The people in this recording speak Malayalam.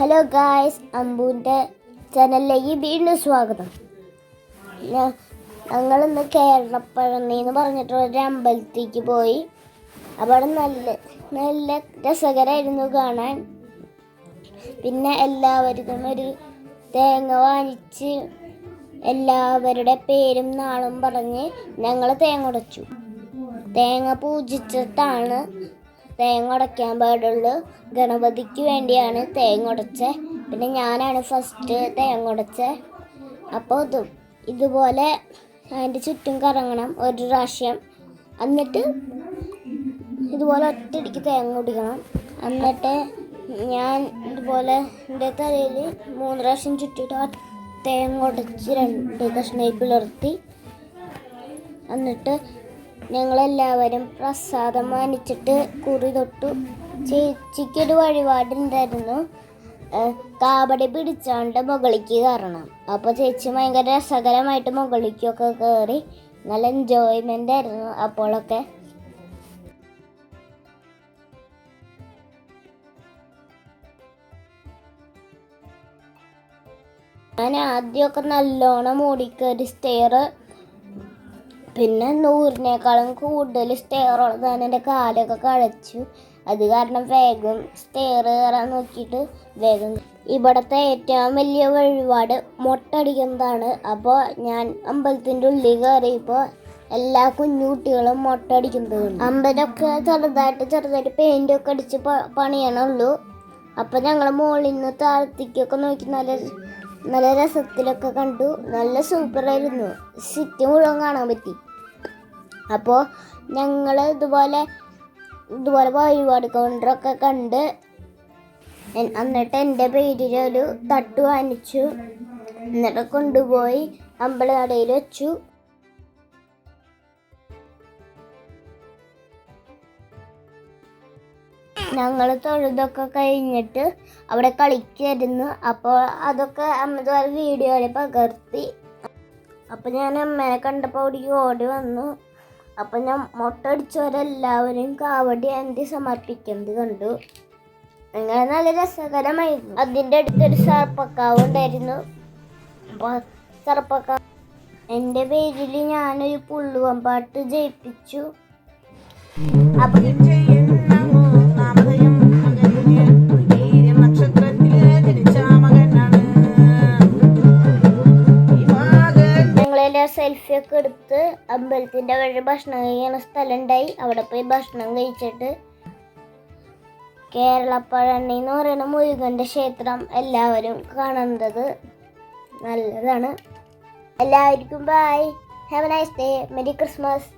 ഹലോ ഗായ്സ് അമ്പൂന്റെ ചാനലിലേക്ക് വീണ്ടും സ്വാഗതം. ഞങ്ങളിന്ന് കേരളപ്പഴനി എന്ന് പറഞ്ഞിട്ടുള്ള ഒരു അമ്പലത്തേക്ക് പോയി. അവിടെ നല്ല നല്ല രസകരമായിരുന്നു കാണാൻ. പിന്നെ എല്ലാവരും ഒരു തേങ്ങ വാങ്ങിച്ച് എല്ലാവരുടെ പേരും നാളും പറഞ്ഞ് ഞങ്ങൾ തേങ്ങ ഉടച്ചു. തേങ്ങ പൂജിച്ചിട്ടാണ് തേങ്ങ ഉടയ്ക്കാൻ പാടുള്ളൂ. ഗണപതിക്ക് വേണ്ടിയാണ് തേങ്ങ ഉടച്ചത്. പിന്നെ ഞാനാണ് ഫസ്റ്റ് തേങ്ങ ഉടച്ചത്. അപ്പോൾ ഇത് ഇതുപോലെ അതിന്റെ ചുറ്റും കറങ്ങണം ഒരു പ്രാവശ്യം. എന്നിട്ട് ഇതുപോലെ ഒറ്റയടിക്ക് തേങ്ങ കുടിക്കണം. എന്നിട്ട് ഞാൻ ഇതുപോലെ എന്റെ തലയിൽ മൂന്ന് പ്രാവശ്യം ചുറ്റിയിട്ട് തേങ്ങ ഉടച്ച് രണ്ട് കഷ്ണയിൽ പിളർത്തി. എന്നിട്ട് ഞങ്ങളെല്ലാവരും പ്രസാദം മാനിച്ചിട്ട് കുറി തൊട്ടു. ചേച്ചിക്കൊരു വഴിപാടുണ്ടായിരുന്നു. കാബടി പിടിച്ചാണ്ട് മുകളിലേക്ക് കയറണം. അപ്പോൾ ചേച്ചി ഭയങ്കര രസകരമായിട്ട് മുകളിലേക്കൊക്കെ കയറി നല്ല എൻജോയ്മെന്റ് ആയിരുന്നു അപ്പോഴൊക്കെ ഞാൻ ആദ്യമൊക്കെ നല്ലോണം ഓടിക്കയറി സ്റ്റെയർ പിന്നെ നൂറിനേക്കാളും കൂടുതൽ സ്റ്റെയർ ഉള്ളതാണ് എന്റെ കാലൊക്കെ കഴച്ചു. അത് കാരണം വേഗം സ്റ്റെയർ കയറാൻ നോക്കിയിട്ട് വേഗം. ഇവിടുത്തെ ഏറ്റവും വലിയ വഴിപാട് മൊട്ടടിക്കുന്നതാണ്. അപ്പോൾ ഞാൻ അമ്പലത്തിന്റെ ഉള്ളിൽ കയറിയപ്പോൾ എല്ലാ കുഞ്ഞു കുട്ടികളും മൊട്ടടിക്കുന്നത് കണ്ടു. അമ്പലമൊക്കെ ചെറുതായിട്ട് ചെറുതായിട്ട് പെയിന്റൊക്കെ അടിച്ച് പണിയണുള്ളൂ. അപ്പോൾ ഞങ്ങൾ മുകളിൽ നിന്ന് താഴത്തേക്കൊക്കെ നോക്കി നല്ല നല്ല രസത്തിലൊക്കെ കണ്ടു. നല്ല സൂപ്പറായിരുന്നു സിറ്റി മുഴുവൻ കാണാൻ പറ്റി. അപ്പോൾ ഞങ്ങൾ ഇതുപോലെ ഇതുപോലെ വഴിപാട് കൗണ്ടറൊക്കെ കണ്ട് എന്നിട്ട് എന്റെ പേരിൽ ഒരു തട്ട് വാങ്ങിച്ചു. എന്നിട്ട് കൊണ്ടുപോയി അമ്പലനടയിൽ വെച്ചു. ഞങ്ങൾ തൊഴുതൊക്കെ കഴിഞ്ഞിട്ട് അവിടെ കളിക്കായിരുന്നു. അപ്പോൾ അതൊക്കെ അമ്മ വീഡിയോയിൽ പകർത്തി. അപ്പോൾ ഞാൻ അമ്മയെ കണ്ടപ്പോൾ ഓടി ഓടി വന്നു. അപ്പം ഞാൻ മുട്ടടിച്ചവരെല്ലാവരും കാവടി അന്തി സമർപ്പിക്കുന്നത് കണ്ടു അങ്ങനെ നല്ല രസകരമായിരുന്നു. അതിന്റെ അടുത്തൊരു സർപ്പക്കാവ് ഉണ്ടായിരുന്നു. അപ്പോൾ സർപ്പക്കാവ് എന്റെ പേരിൽ ഞാനൊരു പുള്ളുവമ്പാട്ട് ജയിപ്പിച്ചു. ഞങ്ങളെല്ലാം സെൽഫി ഒക്കെ എടുത്ത് അമ്പലത്തിന്റെ വഴി ഭക്ഷണം കഴിക്കുന്ന സ്ഥലം ഉണ്ടായി അവിടെ പോയി ഭക്ഷണം കഴിച്ചിട്ട് കേരളപ്പഴണ്ണി എന്ന് പറയുന്ന മുരുകന്റെ ക്ഷേത്രം എല്ലാവരും കാണുന്നത് നല്ലതാണ്. എല്ലാവർക്കും bye have a nice day merry Christmas